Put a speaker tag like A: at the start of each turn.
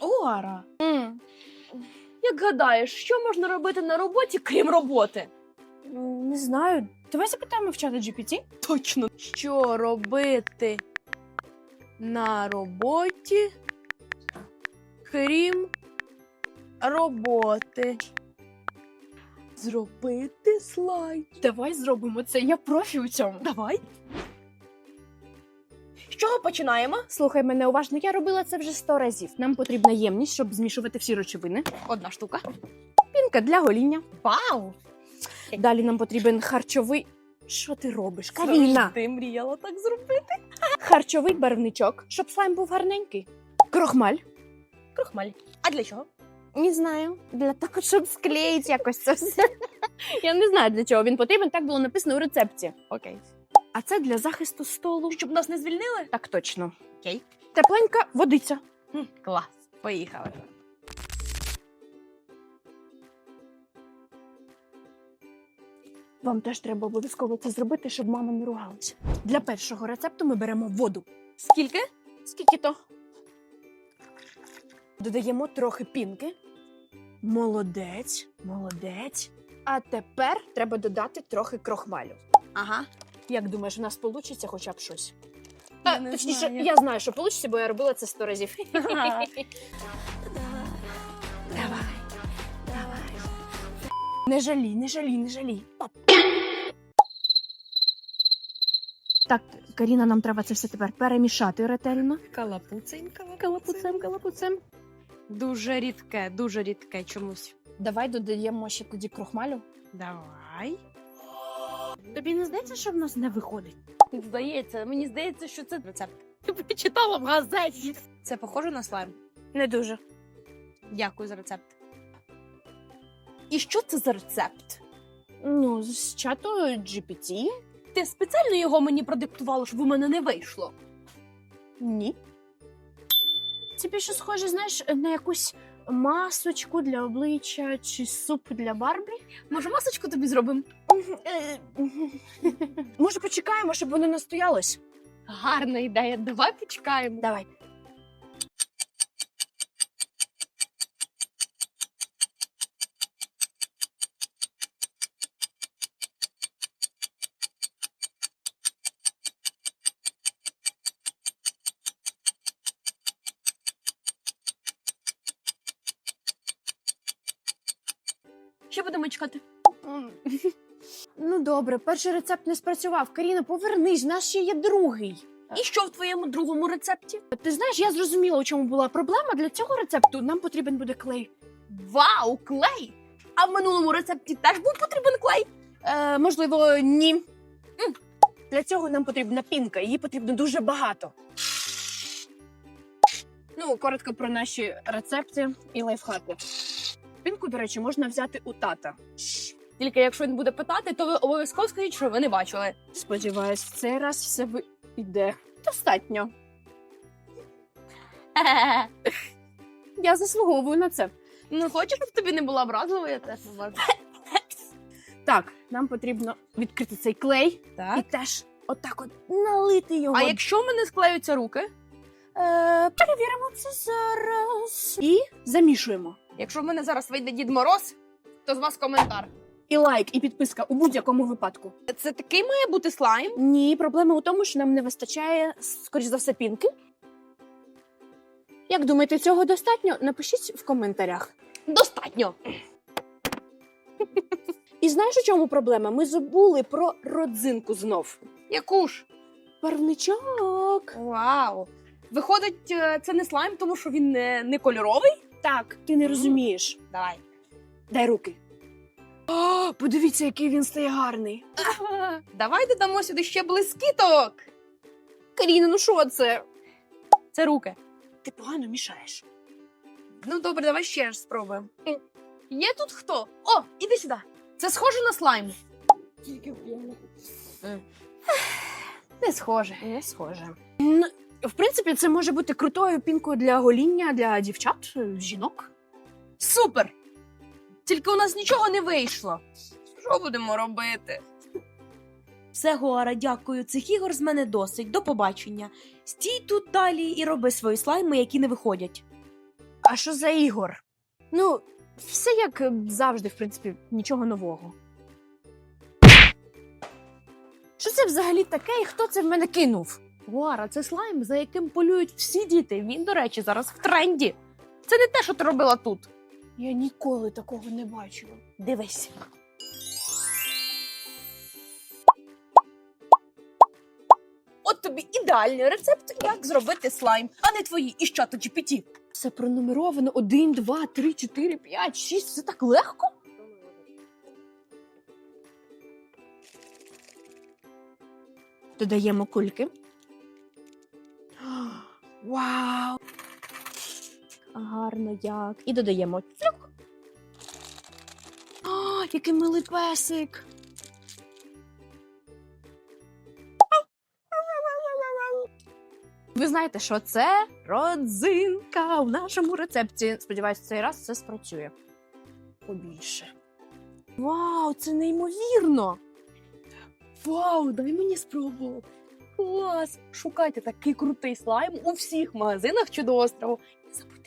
A: Ора, як гадаєш, що можна робити на роботі, крім роботи?
B: Не знаю. Давай запитаємо в чата GPT.
A: Точно. Що робити на роботі, крім роботи? Зробити слайд.
B: Давай зробимо це. Я профі у цьому.
A: Давай. Чого починаємо?
B: Слухай мене уважно, я робила це вже сто разів. Нам потрібна ємність, щоб змішувати всі речовини.
A: Одна штука.
B: Пінка для гоління.
A: Вау!
B: Далі нам потрібен харчовий. Що ти робиш? Каріна!
A: Ти мріяла так зробити?
B: Харчовий барвничок, щоб слайм був гарненький. Крохмаль.
A: Крохмаль. А для чого?
B: Не знаю. Для того, щоб склеїти якось це все. Я не знаю для чого він потрібен, так було написано у рецепті.
A: Окей.
B: А це для захисту столу.
A: Щоб нас не звільнили?
B: Так точно.
A: Окей.
B: Тепленька водиця.
A: Хм, клас. Поїхали.
B: Вам теж треба обов'язково це зробити, щоб мама не ругалася. Для першого рецепту ми беремо воду.
A: Скільки?
B: Скільки то? Додаємо трохи пінки. Молодець, молодець. А тепер треба додати трохи крохмалю.
A: Ага.
B: Як думаєш, у нас вийде хоча б щось?
A: Я
B: А,
A: не
B: точніше,
A: знаю.
B: я знаю, що вийде, бо я робила це сто разів.
A: Давай. давай.
B: Не жалій, не жалій, не жалій. Так, Каріна, нам треба це все тепер перемішати ретельно.
A: Калапуценька.
B: Калапуцем, калапуцем.
A: Дуже рідке, дуже рідке чомусь.
B: Давай додаємо ще тоді крохмалю.
A: Давай.
B: Тобі не здається, що в нас не виходить?
A: Здається, мені здається, що це рецепт. Ти почитала в газеті. Це похоже на слайм.
B: Не дуже.
A: Дякую за рецепт. І що це за рецепт?
B: Ну, з чату GPT?
A: Ти спеціально його мені продиктувала, щоб у мене не вийшло.
B: Ні. Це більше схоже, знаєш, на якусь масочку для обличчя чи суп для Барбі.
A: Може, масочку тобі зробимо?
B: Е, Може, почекаємо, щоб воно настоялось?
A: Гарна ідея. Давай почекаємо.
B: Давай.
A: Що будемо чекати?
B: Ну, добре, перший рецепт не спрацював. Каріна, повернись, в нас ще є другий.
A: І що в твоєму другому рецепті?
B: Ти знаєш, я зрозуміла, у чому була проблема. Для цього рецепту нам потрібен буде клей.
A: Вау, клей! А в минулому рецепті теж був потрібен клей.
B: Е, можливо, ні. М, Для цього нам потрібна пінка, її потрібно дуже багато. Ну, коротко про наші рецепти і лайфхаки. Пінку, до речі, можна взяти у тата.
A: Тільки якщо він буде питати, то ви обов'язково скажіть, що ви не бачили.
B: Сподіваюсь, в цей раз все вийде достатньо. Я заслуговую на це.
A: Ну, хочеш, щоб тобі не була образливою, я теж можу.
B: Так, нам потрібно відкрити цей клей і теж отак от налити його.
A: А якщо в мене склеються руки,
B: Е, перевіримо це зараз. І замішуємо.
A: Якщо в мене зараз вийде Дід Мороз, то з вас коментар.
B: І лайк, і підписка у будь-якому випадку.
A: Це такий має бути слайм?
B: Ні, проблема у тому, що нам не вистачає, скоріш за все, пінки. Як думаєте, цього достатньо? Напишіть в коментарях.
A: Достатньо.
B: І знаєш, у чому проблема? Ми забули про родзинку знов.
A: Яку ж?
B: Барвничок.
A: Вау. Виходить, е, це не слайм, тому що він не, не кольоровий?
B: Так, ти не розумієш.
A: Давай.
B: Дай руки. О, подивіться, який він стає гарний.
A: Давай додамо сюди ще блискіток.
B: Каріна, ну що це?
A: Це руки.
B: Ти погано мішаєш.
A: Ну добре, давай ще раз спробуємо. Є тут хто? О, іди сюди. Це схоже на слайм.
B: Тільки
A: Не схоже.
B: Не схоже. В принципі, це може бути крутою пінкою для гоління для дівчат, е, жінок.
A: Супер! Тільки у нас нічого не вийшло. Що будемо робити? Все, Гоара, дякую. Цих ігор з мене досить. До побачення. Стій тут далі і роби свої слайми, які не виходять.
B: А що за ігор? Ну, все як е, завжди, в принципі, нічого нового. Що це взагалі таке і хто це в мене кинув? Гуара, це слайм, за яким полюють всі діти. Він, до речі, зараз в тренді. Це не те, що ти робила тут. Я ніколи такого не бачила. Дивись.
A: От тобі ідеальний рецепт, як зробити слайм, а не твої із чату GPT.
B: Все пронумеровано 1, 2, 3, 4, 5, 6. Все так легко. Додаємо кульки. Вау! Гарно як. І додаємо цюк. О, який милий песик. Ви знаєте, що це родзинка у нашому рецепті. Сподіваюсь, цей раз це спрацює. Побільше. Вау, це неймовірно! Вау, дай мені спробувати. Клас! Шукайте такий крутий слайм у всіх магазинах чудоострову. І запрошуйте